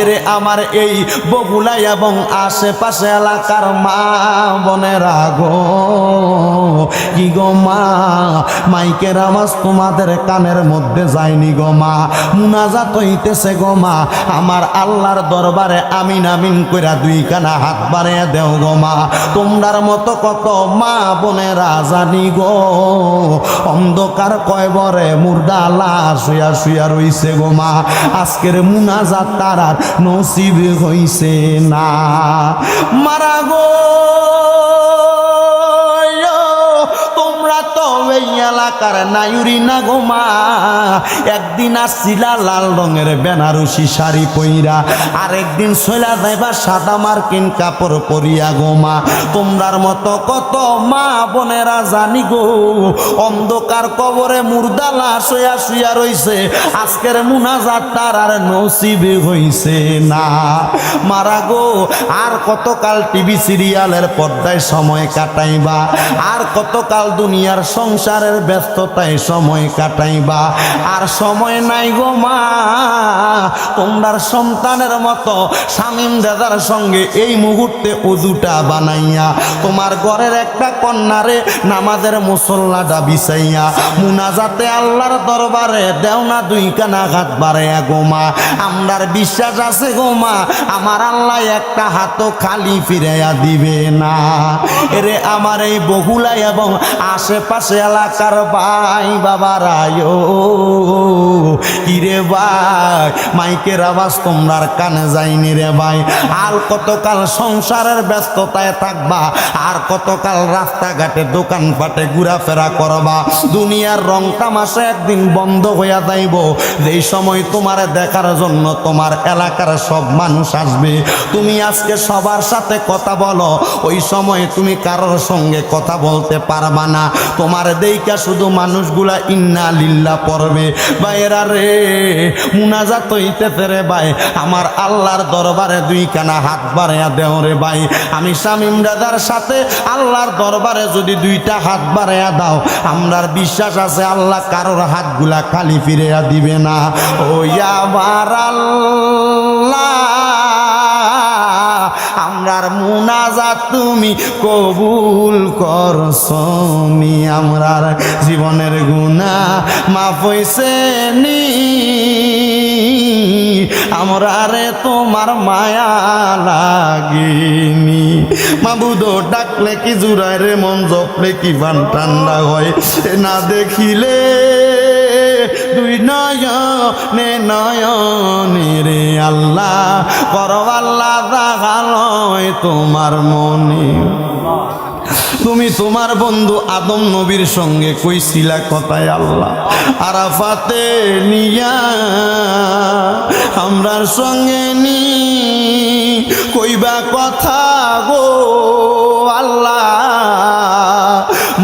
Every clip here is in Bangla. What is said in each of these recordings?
এরে আমার এই বগুলা এবং আশেপাশে এলাকার মা বোনেরা গো। কি গো মা? মাইকের আওয়াজ তোমাদের কানের মধ্যে যায়নি গো মা। মুনাজাত হইতেছে গো মা। আমার আল্লাহর দরবারে আমিন আমিন কইরা দুই কানা হাত বাড়িয়ে দেও গো মা। তোমরার মতো কত মা বোনেরা জানি গো। অন্ধকার কয়বরে মুর্দা লাশ শুয়া শুয়া রইছে গো মা। আজকের মুনাজাত তারার নসিব হইছে না। মারা গো তোমরা তো এই এলাকার নায়ুরি না গো মা। একদিন আসছিলা লাল রঙের বেনারসি শাড়ি পইরা, আরেকদিন সইলা যাইবা সাদা মার্কিন কাপড় পরিয়া গো মা। তোমরার মতো কত মা বোনেরা জানি গো, অন্ধকার কবরে মুর্দা লাশ শুয়া রইছে, আজকের মুনাজাত তার আর নসিবে হইছে না। মারা গো, আর কতকাল টিভি সিরিয়ালের পর্দায় সময় কাটাইবা, আর কতকাল দুনিয়ার সংসারের ব্যস্ততায় সময় কাটাইবা। আর সময় নাই গো মা, তোমরার সন্তানের মতো শামিম দাদার সঙ্গে এই মুহূর্তে উদুটা বানাইয়া, তোমার ঘরের একটা কন্যারে নামাজের মুসল্লাটা বিছাইয়া, মুনাজাতে আল্লাহর দরবারে দেও না দুই কানা হাত বাড়াইয়া গো মা। আমরার বিশ্বাস আছে গো মা, আমার আল্লাহ একটা হাতও খালি ফিরাইয়া দিবে না। এরে আমার এই বহুলা এবং আশেপাশে এলাকার ভাই বাবারায়ও কিরে ভাই, মাইকের আওয়াজ তোমরার কানে যায়নি রে ভাই। আর কতকাল সংসারের ব্যস্ততায় থাকবা, আর কতকাল রাস্তাঘাটে দোকানপাটে ঘোরাফেরা করবা। দুনিয়ার রং তামাশা একদিন বন্ধ হইয়া যাইব। যেই সময় তোমার দেখার জন্য তোমার এলাকার সব মানুষ আসবে। তুমি আজকে সবার সাথে কথা বলো, ওই সময় তুমি কারোর সঙ্গে কথা বলতে পারবা না। তোমার দেইকা শুধু মানুষগুলা ইন্না লিল্লা পড়বে। বাইরা রে, মুনাজাত হইতেছে রে ভাই। আমার আল্লাহর দরবারে দুই কানা হাত বাড়াইয়া দেও রে ভাই। আমি শামিম দাদার সাথে আল্লাহর দরবারে যদি দুইটা হাত বাড়াইয়া দাও, আমরার বিশ্বাস আছে আল্লাহ কারোর হাতগুলা খালি ফিরিয়া দিবে না। ও আমার আল্লাহ। আমরার মুনাজাত তুমি কবুল করছনি আমরার জীবনের গুণা মাফ হইছে নি। আমরা রে তোমার মায়া লাগেনি। মাবুদ ডাকলে কি জুড়ায় রে মন জপলে কি বান ঠান্ডা হয়? না দেখিলে দুই নয়নে নয়নে রে আল্লাহ করো আল্লাহ দেখালয় তোমার মনে। তুমি তোমার বন্ধু আদম নবীর সঙ্গে কইছিলা কথায় আল্লাহ, আরাফাতে নিয়া আমরার সঙ্গে নি, কইবা কথা গো আল্লাহ।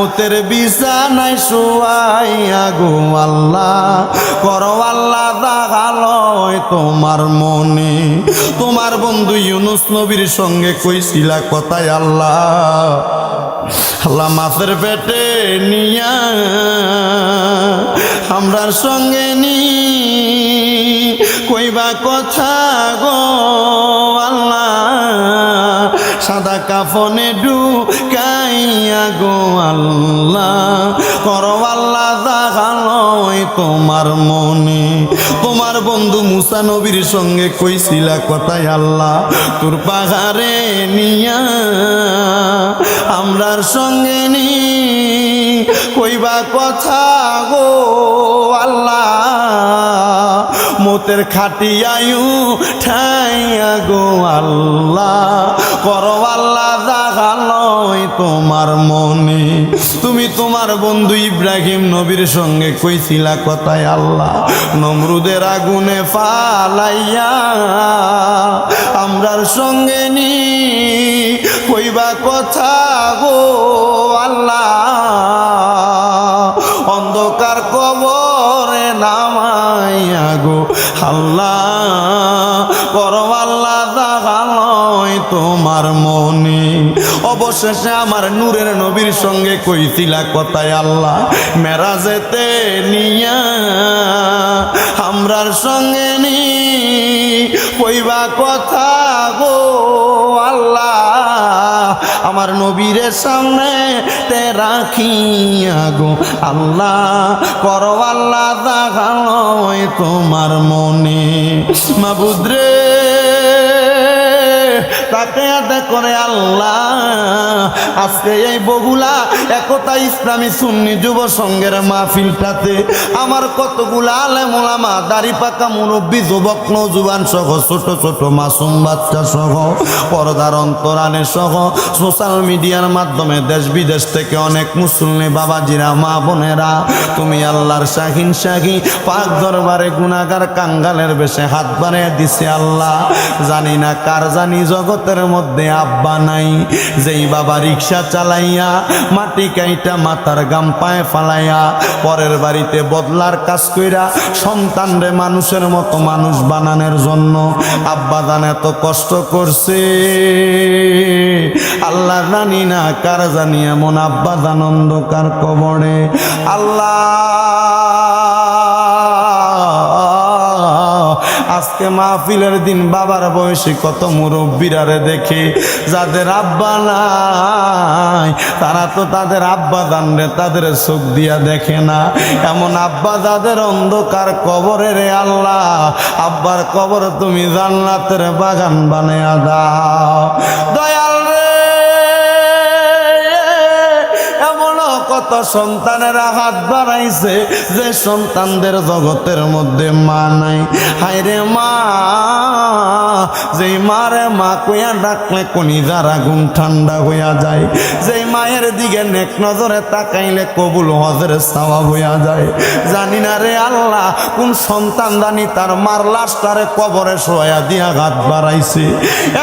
মতের বিছানায় শুয়াইয়া গো আল্লাহ। করো আল্লাহ দাগালয় তোমার মনে। তোমার বন্ধু ইউনুস নবীর সঙ্গে কইছিলা কথায় আল্লাহ আল্লাহ মাছের পেটে নিয়া আমরার সঙ্গে নি। কইবা কথা গো সাদা কাফনে ঢুকাইয়া গো আল্লাহ। করো আল্লাহ দেখালয় তোমার মনে। তোমার বন্ধু মুসা নবীর সঙ্গে কইছিলা কথায় আল্লাহ, তোর পাহাড়ে নিয়া আমরার সঙ্গে নি। কইবা কথা গো আল্লাহ, মতের খাটিয়ায়ু ঠাইয়া গো আল্লাহ। বন্ধু ইব্রাহিম নবীর সঙ্গে কইছিলা কথায় আল্লাহ, নমরুদের আগুনে ফালাইয়া আমরার সঙ্গে নি, কইবা কথা গো আল্লাহ। অন্ধকার কবরে নামাইয়া গো, আল্লাহ করো আল্লাহ তোমার মনে? অবশেষে আমার নূরের নবীর সঙ্গে কইছিলা কথায় আল্লাহ, মেরাজেতে নিয়া আমরার সঙ্গে নি। কইবা কথা গো আল্লাহ, আমার নবীরের সামনে তে রাখিয়া গো আল্লাহ, করো আল্লাহ দেখালয় তোমার মনে। মাবুদ্রে করে আল্লাহ আজকে এই বগুলা একতা ইসলামী সুন্নি যুব সংঘের মাহফিলটাতে আমার কতগুলা আলেম দাড়ি পাকা মুরব্বী, যুবক নজুবান সহ, ছোট ছোট মাসুম বাচ্চা সহ, পর্দার অন্তরানে সহ সোশ্যাল মিডিয়ার মাধ্যমে দেশ বিদেশ থেকে অনেক মুসল্লি বাবাজিরা, মা বোনেরা, তুমি আল্লাহর শাহিন শাহি, পাক দরবারে গুণাগার কাঙ্গালের বেশে হাত বাড়িয়ে দিছে আল্লাহ। জানি না কার জানি জগতের মধ্যে আব্বা নাই, যেই বাবা রিক্সা চালাইয়া, মাটি কাইটা মাথার গাম পায়ে ফালাইয়া, পরের বাড়িতে বদলার কাজ কইরা সন্তান রে মানুষের মতো মানুষ বানানোর জন্য আব্বা দান এত কষ্ট করছে। আল্লাহ জানি না, কার জানি এমন আব্বা দানন্দ কার কবরে? আল্লাহ! আজকে মাহফিলের দিন বাবার বয়সী কত মুরব্বীরারে দেখে। যাদের আব্বা নাই, তারা তো তাদের আব্বা জানলে তাদের চোখ দিয়া দেখে না। এমন আব্বা যাদের অন্ধকার কবরে রে আল্লাহ, আব্বার কবর তুমি জান্নাতের বাগান বানিয়ে দাও। দয়াল কত সন্তানেরা হাত বাড়াইছে যে সন্তানদের জগতের মধ্যে মা নাই। হায় রে মা। যেই মারে মা ডাকলে ঠান্ডা হইয়া যায়। যেই মায়ের দিকে নেক নজরে তাকাইলে কবুল হইয়া যায়। জানি না রে আল্লাহ, কোন সন্তান তার মার কবরে দিয়া হাত বাড়াইছে।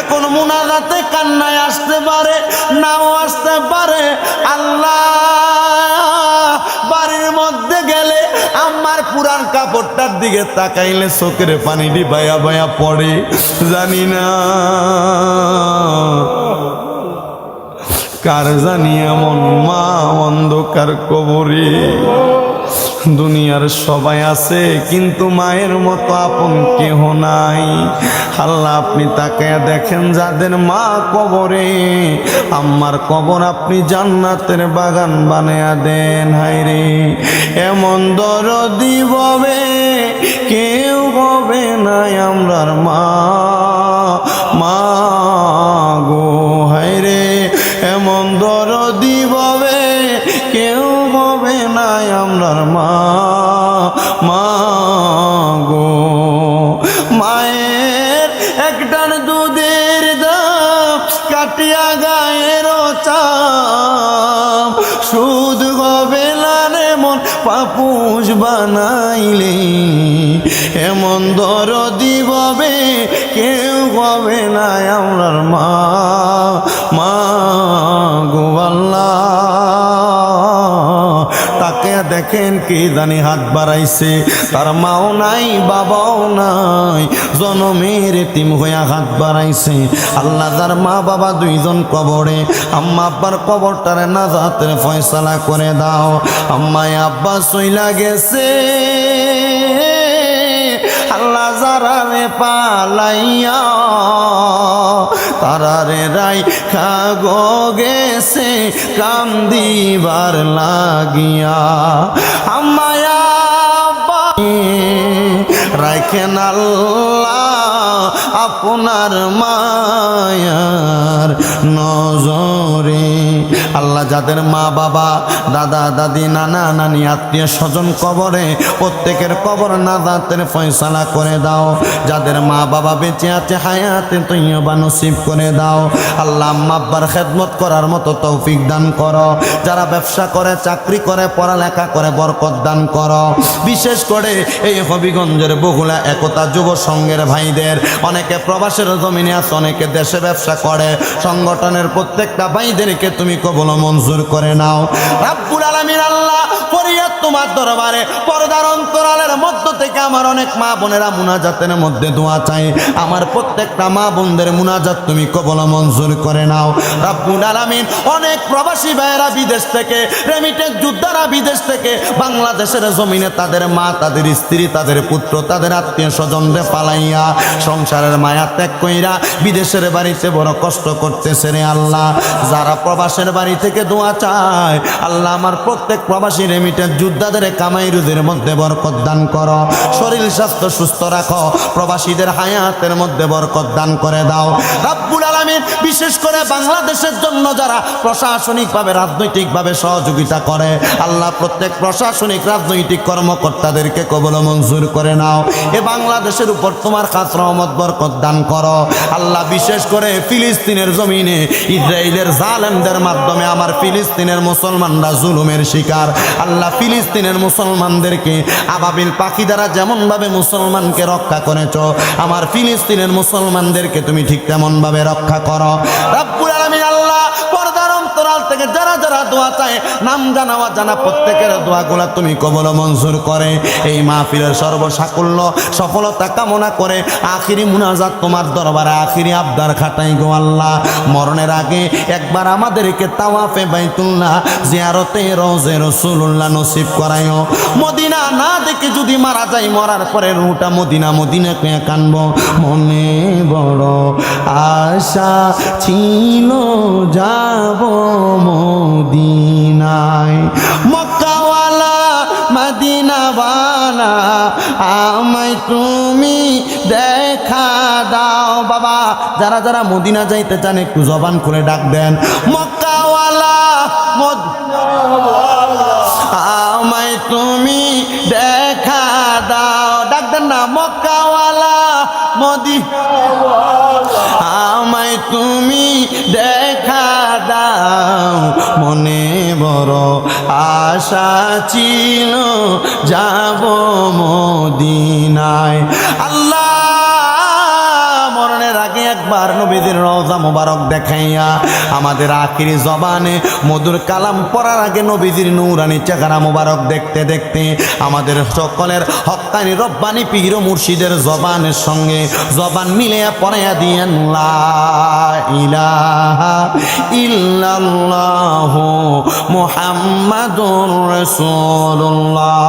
এখন মুনাজাতে কান্নায় আসতে পারে, নাও আসতে পারে। আল্লাহ, বাড়ির মধ্যে গেলে আমার পুরান কাপড়টার দিকে তাকাইলে চোখের পানি ডিবাইয়া বায়া পড়ে, জানি না। কার জানি এমন মা অন্ধকার কবরে? দুনিয়ার সবাই আছে, কিন্তু মায়ের মতো আপন কেহ নাই। আল্লাহ, আপনি তাকে দেখেন যাদের মা কবরে। আমার কবর আপনি জান্নাতের বাগান বানায়া দেন হাইরে এমন দরদি ববে, কেউ ববে নাই আমরার মা। মা পাপুষ বানাইলে এমন দর দিববে কেউ কবে না আমরার মা মা গো দেখেন কি জানি হাত বাড়াইছে। তার মাও নাই, বাবাও নাই, জনমের তিম হইয়া হাত বাড়াইছে। আল্লাহ যার মা বাবা দুইজন কবরে, আম্মা আব্বার কবরটারে না যাতে ফয়সালা করে দাও। আম্মাই আব্বা সইলা গেছে। আল্লাহ যারা রে পালাইয়া তারারে রাই খাগো গেছে কাম দিবার লাগিয়া। আমায়া রাখেন আপনার মায়ার নজরে। আল্লাহ যাদের মা বাবা, দাদা, দাদি, নানা, নানি, আত্মীয় স্বজন কবরে, প্রত্যেকের কবর নাদাতের ফয়সালা করে দাও। যাদের মা বাবা বেঁচে আছে, হায়াতে তৈবা নসিব করে দাও। আল্লাহ আম্মা আব্বার খেদমত করার মতো তৌফিক দান করো। যারা ব্যবসা করে, চাকরি করে, পড়ালেখা করে, বরকত দান করো। বিশেষ করে এই হবিগঞ্জের বহুলা একতা যুব সংঘের ভাইদের। অনেকে প্রবাসের জমিনে আছে, অনেকে দেশে ব্যবসা করে। সংগঠনের প্রত্যেকটা ভাইদেরকে তুমি কবল মঞ্জুর করে নাও। রাব্বুল আলামিন আল্লাহ তোমার দরবারে পর্দার অন্তরালের মধ্য থেকে আমার অনেক মা বোনেরা মুনাজাতের মধ্যে দোয়া চাই আমার প্রত্যেকটা মা বোনদের মুনাজাত তুমি কবল মঞ্জুর করে নাও। রাব্বুল আলামিন অনেক প্রবাসী ভাইয়েরা বিদেশ থেকে রেমিটেন্স যোদ্ধারা বিদেশ থেকে, বাংলাদেশের জমিনে তাদের মা, তাদের স্ত্রী, তাদের পুত্র, তাদের আত্মীয় স্বজনরে পালাইয়া সংসারের মায়া ত্যাগ কইরা বিদেশের বাড়িতে বড় কষ্ট করতেছে রে আল্লাহ। যারা প্রবাসের বাড়ি থেকে দোয়া চায়, আল্লাহ আমার প্রত্যেক প্রবাসী রেমিটেন্স যোদ্ধাদের কামাই রুদের মধ্যে বরকত দান করো। শরীর স্বাস্থ্য সুস্থ রাখো। প্রবাসীদের হায়াতের মধ্যে বরকত দান করে দাও। রাব্বুল আলামিন বিশেষ করে বাংলাদেশের জন্য যারা প্রশাসনিকভাবে রাজনৈতিকভাবে সহযোগিতা করে, আল্লাহ প্রত্যেক প্রশাসনিক রাজনৈতিক কর্মকর্তাদেরকে কবল মঞ্জুর করে নাও। এ বাংলাদেশের উপর তোমার কাজ রহমত, বরকত দান করো। আল্লাহ বিশেষ করে ফিলিস্তিনের জমিনে ইসরায়েলের জালেমদের মাধ্যমে আমার ফিলিস্তিনের মুসলমানরা জুলুমের শিকার। আল্লাহ ফিলিস্তিনের মুসলমানদেরকে আবাবিল পাখি দ্বারা যেমনভাবে মুসলমানকে রক্ষা করেছ, আমার ফিলিস্তিনের মুসলমানদেরকে তুমি ঠিক তেমনভাবে রক্ষা করো। রাব্বুল দোয়া চায় নাম জানাওয়া জানা প্রত্যেকের দোয়াগুলা তুমি কবল মঞ্জুর করে। এই মাহফিলের সর্বসাকুল্য সফলতা কামনা করে আখিরি মুনাজাত তোমার দরবারে, আখিরি আবদার খাটাই গো আল্লাহ। মরণের আগে একবার আমাদেরকে তাওয়াফে বাইতুল্লাহ জিয়ারতে রোজে রসুল্লাহ নসিব করায়ও মদিনা না দেখে যদি মারা যায়, মরার পরে রুটা মদিনা মদিনা কানবো মনে আশা ছিল যাব মদিনায়। মক্কাওয়ালা মদিনাওয়ালা, আমায় তুমি দেখা দাও। বাবা, যারা যারা মদিনা যাইতে চান, একটু জবান করে ডাক দেন। মক্কাওয়ালা আমায় তুমি দেখা দাও। ডাক দেন না, মক্কাওয়ালা মদি দেখা দাও। মনে বড় আশা ছিল যাব মদিনায়। আল্লাহ একবার নবীদের রওজা মোবারক দেখাইয়া আমাদের আখিরি জবানে মধুর কালাম পড়ার আগে নবীজির নূরানি চেহারা মোবারক দেখতে দেখতে আমাদের সকলের হক্কানি রব্বানি পীর মুর্শিদের জবানের সঙ্গে জবান মিলে পড়াইয়া দিয়েন ইল্লাল্লাহু মুহাম্মাদুর রাসূলুল্লাহ।